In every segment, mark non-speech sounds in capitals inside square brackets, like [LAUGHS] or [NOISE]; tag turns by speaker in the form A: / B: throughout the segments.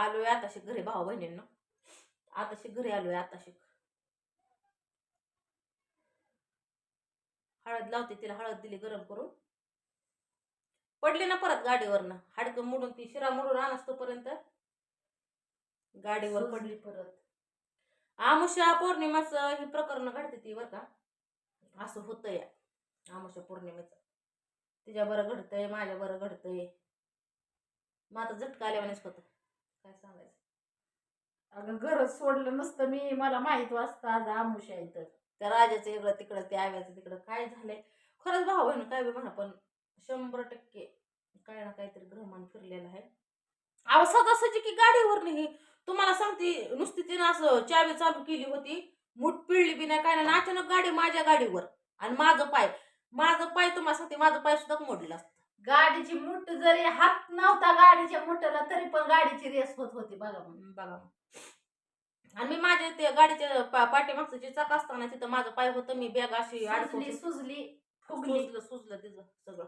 A: आलोय आताशी घरी भाऊ बहिणींना. आताशी घरी आलोय आताशी. हळद लावते तिला हळद दिली गरम करून. पडली ना परत गाडीवरनं. हाडकं मोडून ती शिरा मोडून आणस तोपर्यंत. गाडीवर पडली.
B: परत.
A: आमुषा पौर्णिमाचं ही प्रकरण घडते ती बरं का. असं होतं या आमुषा पौर्णिमेचं. तिच्या बरं घडतंय माझ्या बरं घडतंय. मग आता झटका आल्यावानेच होतं. काय सांगायचं?
B: अगं गरज सोडलं नसतं मी. मला माहीत वाचतं आज आमुष आहे तर
A: त्या राजाचं इकडं तिकडं त्या आव्याचं तिकडं काय झालंय? खरंच भाऊ ना काय बी म्हणा पण शंभर टक्के काय ना काहीतरी ग्रहमान फिरलेलं आहे. अहो सदासाची की गाडीवर नाही तुम्हाला सांगते नुसती तिनं असं चावी चालू केली होती मूठ पिळली बी नाही काय नाही अचानक गाडी माझ्या गाडीवर आणि माझं पाय. माझं पाय तुम्हाला सांगते माझं पाय सुद्धा मोडलं असतं.
B: गाडीची मुठ जरी हात नव्हता गाडीच्या मुठला तरी पण गाडीची रेस होत होती बघा
A: बघा. आणि मी माझ्या ते गाडीच्या पाठीमागचं जे चाक असताना तिथं माझं पाय होतं मी बॅग अशी अडकवली.
B: सुजली सुजली. फुगली
A: सुजलं तिचं सगळं.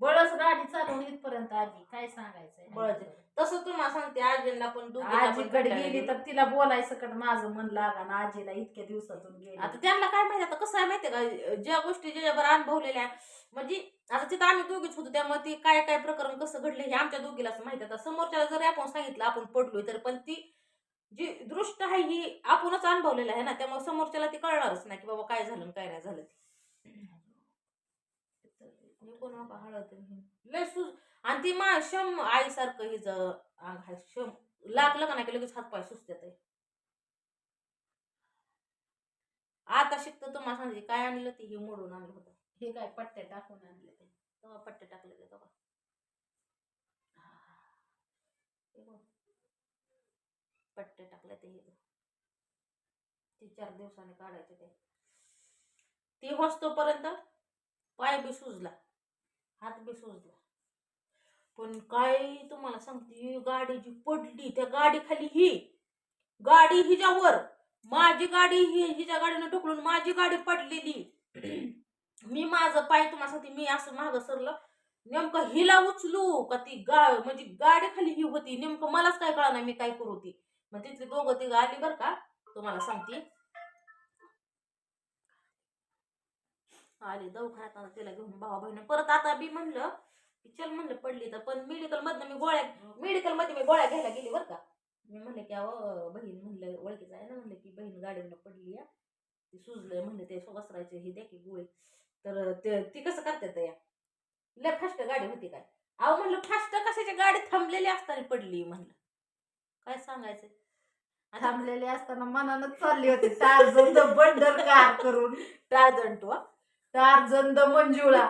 B: बळच गाडी चालवून इथपर्यंत आली. काय सांगायचंय?
A: बळच. तसं तुम्हाला सांगते आजींना पण
B: आजीकडे गेली तर तिला बोलायचं कट माझं मन लागा ना आजीला इतक्या दिवसातून गेली.
A: आता त्यांना काय माहिती आता कसं आहे माहितीये का? ज्या गोष्टी ज्याच्यावर अनुभवलेल्या म्हणजे आता तिथं आम्ही दोघीच होतो त्यामुळे ती काय काय प्रकरण कसं घडलं हे आमच्या दोघीलाच माहिती आता समोरच्याला जरी आपण सांगितलं आपण पडलोय तर पण ती जी दृष्ट आहे ही आपणच अनुभवलेलं आहे ना. त्यामुळे समोरच्याला ती कळणारच नाही की बाबा काय झालं काय नाही झालं. लय सुज आणि ती मा शम आईसारखं आहे. शम लागलं का नाही की लगेच हातपाय सुचतात. आता शिकतो तुम्हाला सांगते काय आणलं ते हे मोडून आणलं होतं.
B: हे काय? पट्ट्या टाकून आणले ते?
A: तेव्हा पट्टे टाकले ते तेव्हा बघ. पट्टे टाकले ते हे. ते चार दिवसाने काढायचे ते. ती होस्तोपर्यंत पाय बी सुजला. हात बी सुजला. पण काय तुम्हाला सांगते गाडी जी पडली त्या गाडी खाली ही गाडी हिच्यावर. माझी गाडी ही हिच्या गाडीनं ढकलून माझी गाडी पडलेली. मी माझं पाय तुम्हाला सांगते मी असं मागं सरलं. नेमकं हिला उचलू का ती गा म्हणजे गाडी खाली ही होती नेमकं मलाच काय कळा नाही मी काय करू ती. मग तिथली दोघं तिघं आली बरं का तुम्हाला सांगते. आली दवाखान्यात आता तिला घेऊन भावा बहिणी परत आता बी म्हणलं की चल म्हणलं पडली तर पण मेडिकल मधनं मी गोळ्या मेडिकलमध्ये मी गोळ्या घ्यायला गेली बरं का. मी म्हणलं की अहो बहीण म्हणलं ओळखीचं आहे ना म्हणलं की बहीण गाडीनं पडली या ती सुजलं म्हणलं ते सोबसरायचे हे द्या की गोळी. तर ते ती कसं करतात या लय फास्ट गाडी होती काय? अहो म्हणलं फास्ट कशाची? गाडी थांबलेली असताना पडली म्हणलं. काय सांगायचं? आता
B: थांबलेले असताना मनानं चालली होती टारजंद बंडर कार करून.
A: टाळजण तो
B: टारजंद मंजुळा.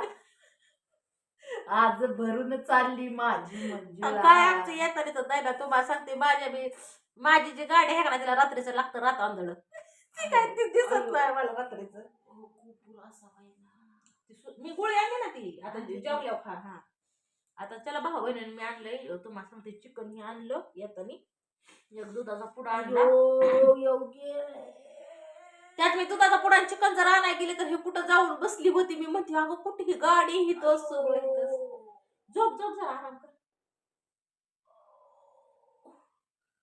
B: आज भरून चालली माझी मंजुळा.
A: काय आमचं येताना तर नाही ना तुम्हाला सांगते माझ्या मी माझी जी गाडी आहे का ना तिला रात्रीचं लागतं रात आंधळ. ती काय ती दिसत नाही मला रात्रीचं. ती सु- मी गोळी आणली ना ती. आता ती जेवल्यावर खा. हा. आता चला भाऊ बहिणीने मी आणलंय. तुम्हाला सांगते चिकन हे आणलं येतानी. एक दुधाचा पुडा आणला.
B: अयो, योग्य
A: त्यात मी दुधाचा पुडा आणि चिकन जर आणाय गेले तर हे कुठं जाऊन बसली होती? मी म्हणते अगं कुठे ही गाडी ही तो झोप झोप जरा आराम कर.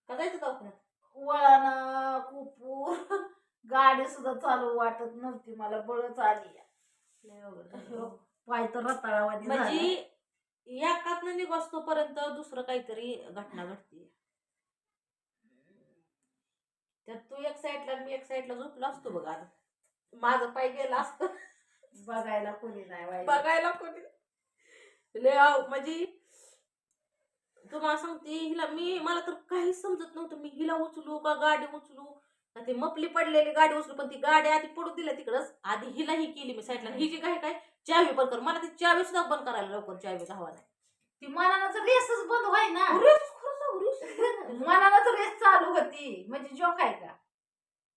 A: का जायचं दवाखान्यात?
B: वळण कुपूर. [LAUGHS] गाडी सुद्धा चालू वाटत नव्हती. मला बळच आली. पाय तर रताळावानी झाला.
A: म्हणजे एकातनं निघतोपर्यंत दुसरं काहीतरी घटना घडते त्यात तू एक साईडला मी एक साईडला झोपलो असतो बघ माझं पाय गेला असतं.
B: बघायला कोणी नाही.
A: बघायला कोणी म्हणजे तुम्हाला सांगते हिला मी मला तर काहीच समजत नव्हतं. मी हिला उचलू का गाडी उचलू? ते मपली पडलेली गाडी उचलू पण ती गाडी आधी पडू दिल्या तिकडच. आधी हिला ही केली मी साईडला ही जी काय काय? चावी बंद कर. मला ती चावी सुद्धा बंद करायला लवकर चावी घावा नाही.
B: ती मनानं रेसच बंद व्हाय ना.
A: उरेस, खरंच आहे, उरेस.
B: मनानं रेस चालू होती. म्हणजे जोक आहे का?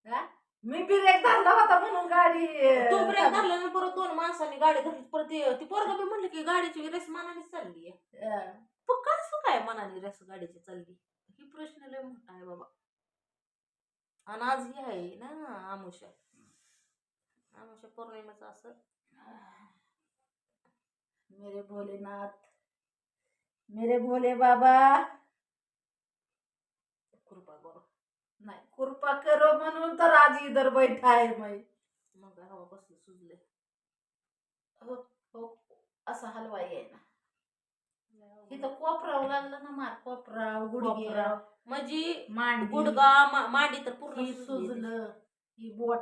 B: हा? मी ब्रेक धरला होता म्हणून गाडी
A: तो ब्रेक धरल्यानं परत दोन माणसांनी गाडी धरली. परत ते- पोरगा बी म्हणलं की गाडीची रेस मनानेच चालली आहे. काय मनाने रेस गाडीची चालली? ही प्रश्न लय मोठा आहे बाबा. आणि आज ही आहे ना आमुषा आमुषा पौर्णिमेचं असं.
B: मेरे भोलेनाथ मेरे भोले बाबा. नाही कृपा करो म्हणून तर आज इधर बैठा आहे मै
A: मग हवा कसलं सुजले.
B: हो हो असा हलवा आहे ना इथं कोपराव लागलं ना मार कोपराव गुडघे.
A: कोपराव. म्हणजे
B: मांडी.
A: गुडगा मा- मांडी तर पूर्ण
B: ही
A: सुजली.
B: सुजलं ही बोट.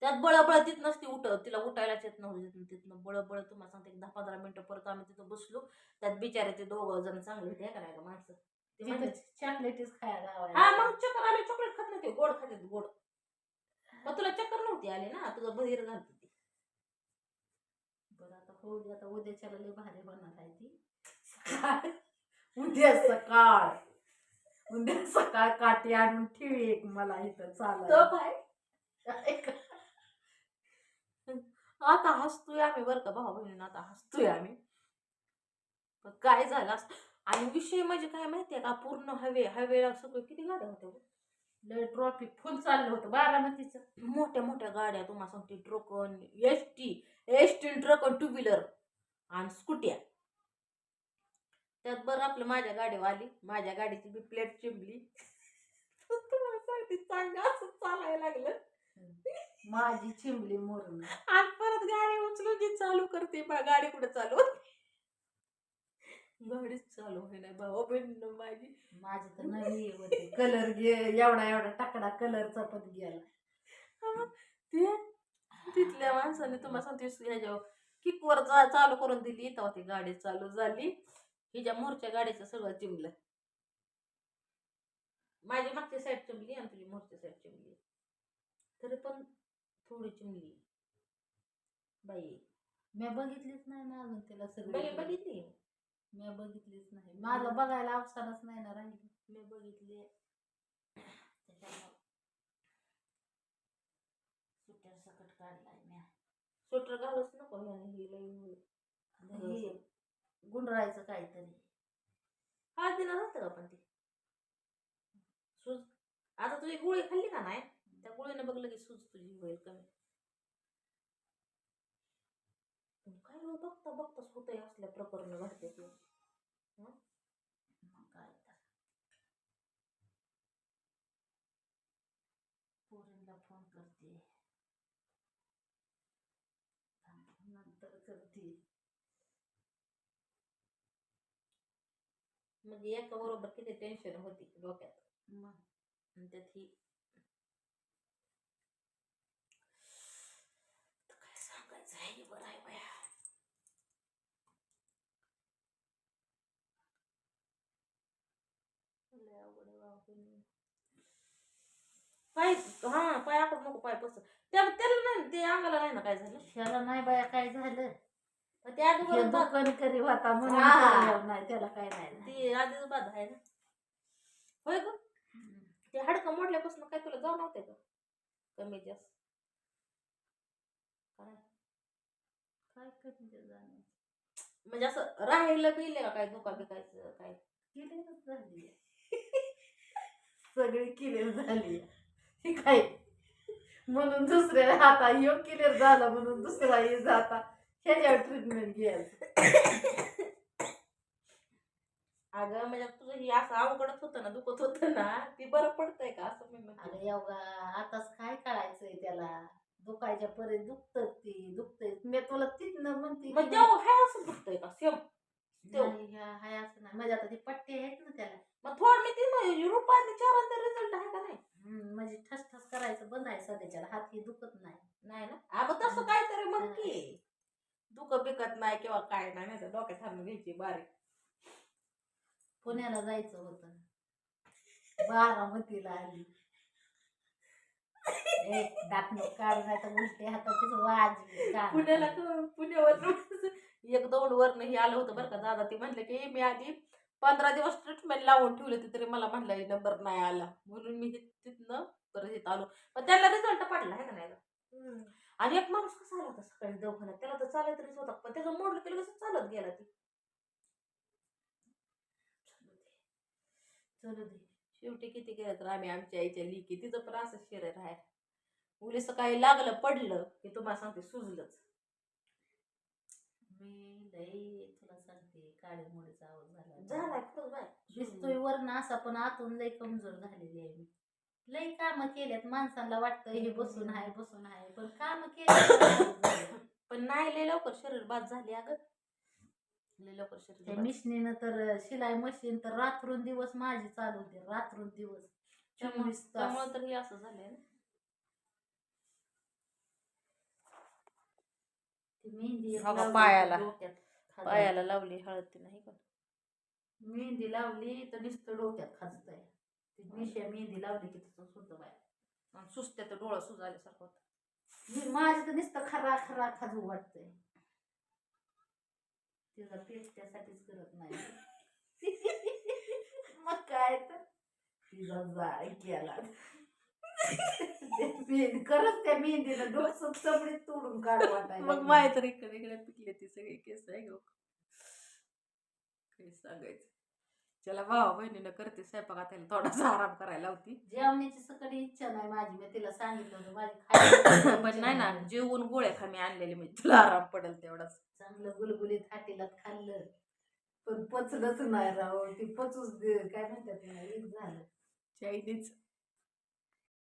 A: त्यात बळबळ तिथ नसती उठ तिला उठायलाच येत नव्हती तिथनं बळबळ. तुम्हाला सांगते एक दहा पंधरा मिनिटं परत आम्ही तिथं बसलो. त्यात बिचारे ते दोघं जण चांगले होते का नाही का माणसं? ते म्हणले,
B: चॉकलेटीच खायला
A: हा. मग चक्कर आले चॉकलेट खात नाही ते गोड खाते गोड. मग तुला चक्कर नव्हती आली ना तुझं बहिर घालते ती.
B: बरं आता होऊ दे आता उद्याच्याला लय भारी होणार आहे ती. उद्या सकाळ. उद्या सकाळ काठी आणून ठेवी एक मला इथं चालू
A: काय? आता हसतोय आम्ही बरं का भाऊ बहिणीनं आता हसतोय आम्ही. पण काय झालं असं आणि विषय म्हणजे काय माहितीये का? पूर्ण हवे हवेला सगळे किती गाड्या होत्या
B: लय ट्रॉफिक फुल चाललं होतं. बारामतीचं.
A: मोठ्या मोठ्या गाड्या तुम्हाला सांगते ट्रकन एस टी एस टी ट्रकन टू व्हीलर आणि स्कूट्या त्यात बरं आपलं माझ्या गाडीवर आली. माझ्या गाडीची बी प्लेट चिमली. तुम्हाला सांगते चांगलं असं चालायला लागलं.
B: माझी चिमली मोरून.
A: आणि परत गाडी उचलून जी चालू करते बा गाडी कुठे चालू? गाडीच चालू होई नाही भाऊ बहीण माझी.
B: माझी तर नवी होते कलर गे एवढा एवढा टाकडा कलरचा पण गेला.
A: ते तिथल्या माणसाने तुम्हाला सांगते ह्याच्यावर किकवर चालू करून दिली तेव्हा ती गाडी चालू झाली. हिच्या मोरच्या गाडीचं सगळं चिमलं. माझी मागची साईड चिमली आणि तुझी मोरची साईड चिमली. तरी पण थोडी चिमली. बाई.
B: मी बघितलीच नाही ना अजून तिला
A: बाई
B: सगळी
A: बघितली?
B: मी बघितलीच नाही. मला बघायला अवसरच नाही ना राहिली.
A: मी बघितली. सुट्या सकट काढलाय म्या. स्वेटर घालूच नको ह्याने ही लई
B: हे गुंडरायचं काहीतरी.
A: हा दिला नव्हतं का पण ते? सूज आता तुझी गोळी खाल्ली का नाही? त्या गोळीनं बघलं की सूज तुझी होईल कमी काय हो बघता बघताच होतंय असल्या प्रकरण घडते ते.
B: मग काय तर. फोन करते. नंतर करते.
A: म्हणजे एका बरोबर किती टेन्शन होती डोक्यात.
B: मग?
A: आणि त्यात ही काय सांगायचं आहे बरं आहे बाया. पाय हा पाय आकडू नको पाय पस त्या त्याला नाही ते अंगाला नाही ना काय झालं?
B: ह्याला नाही बाया काय झालं? हे दुकान करी होता म्हणून
A: हा.
B: कळलं नाही त्याला काय नाही. ना.
A: ते आधीच बाधा आहे ना. होय ग? ते हाडकं मोडल्यापासून काय तुला जाऊ नव्हते का? कमी जास्त. काय? म्हणजे असं राहिलं बिले का काय धोका बिकायचं काय?
B: झाली सगळी क्लिअर झाली ही काय? म्हणून दुसऱ्या आता यो क्लिअर झाला म्हणून दुसरा हे जाता. ह्याच्यावर ट्रीटमेंट घ्यायचं
A: अगं म्हणजे तुझं हे असं अवघडच होतं ना दुखत होतं ना ती बरं पडतंय का असं मी म्हणते
B: अरे एवढा आताच काय करायचंय त्याला? दुखायच्या पर्यंत दुखत ती दुखतय. मी तुला तिथनं म्हणते
A: मग तेव्हा हाय असं दुखतंय का? सेम.
B: नाही, ह्या- हाय असं नाही. म्हणजे आता ती पट्टी आहेत ना त्याला.
A: मग थोड मी ती रुपयाने चार रिझल्ट आहे का नाही?
B: हम्म, म्हणजे ठस ठस करायचं बंद आहे सध्याच्याला हात ही दुखत नाही.
A: नाही ना? अगं तसं काहीतरी मग की. दुख बिकत नाही किंवा काय नाही नाही डोक्यात हाणून घ्यायची बारीक
B: पुण्याला जायचं होतं. बारामतीला आली. ए दात नको काढ नाही तर उलटे हाताचीच.
A: पुण्याला क- पुण्यावर एक दोन वरन हे आलं होतं बरं का दादा. ते म्हणले की मी आधी पंधरा दिवस ट्रीटमेंट लावून ठेवली होती तरी मला म्हणलं नंबर नाही आला. म्हणून मी हे- तिथनं परत इथं आलो. पण त्याला रिझल्ट पडला आहे का नाही? आणि एक माणूस होता सकाळी दवाखान्यात. त्याला तर चालत तरीच होता पण त्याचं मोडलं त्याला कसं चालत गेला ती?
B: चलू दे.
A: शेवटी किती गेलं तर आम्ही आमच्या आईच्या लिकी. तिचं पण असं शरीर आहे उलीस काही लागलं पडलं की तुम्हाला सांगते सुजलंच.
B: मी लई तुला सांगते काळे मोडीचा आवाज झाला.
A: बाय?
B: दिसतोय वरण असा पण आतून लई कमजोर झालेली आहे मी. लई काम केल्यात माणसाला वाटतं हे बसून आहे बसून आहे. पण काम केल्यात [COUGHS]
A: पण नाही लय लवकर शरीर बाद झाली अगं. लय लवकर शरीर
B: त्या
A: बाद.
B: मिशनीनं तर शिलाई मशीन तर रात्रून दिवस माझी चालू होते रात्रून दिवस.
A: त्यामुळं
B: चोवीस तास.
A: त्यामुळं तर हे असं झालंय ना.
B: ती मेहंदी एक
A: हो का,
B: लावली
A: पायाला.
B: तर डोक्यात.
A: पायाला लावली हळद ती नाही का?
B: मेहंदी लावली तर नुसतं डोक्यात खाजतंय. ती मेहंदी लावली की तसं होतं बाय
A: सुस्त्या तर डोळा सुजायल्यासारखं होतं.
B: मी माझं तर नुसतं खरा खरा खाजू वाटतंय. तिचा पेट त्यासाठीच करत नाही. मग काय तर? तिचा जाळ केला. खरंच त्या मेहंदीनं डोकं चमडीत तोडून काढ वाटायला
A: मग. माय तर इकडे इकडे पिकले ती सगळी केस आहे गं काही सांगायचं. त्याला भावा बहिणीनं करते स्वयंपाकात त्याला थोडासा आराम करायला होती
B: जेवण्याची सकडी इच्छा नाही माझी मी तिला सांगितलं होतं माझी [COUGHS] खायची
A: पण नाही ना जेवून गोळ्या खा मी आणलेले मी तुला आराम पडेल तेवढाच.
B: चांगलं गुलगुलीत हाटीला खाल्लं पण पचलंच नाही राव ती पचूच दे- काय म्हणतात ना एक झालं.
A: चायनीज.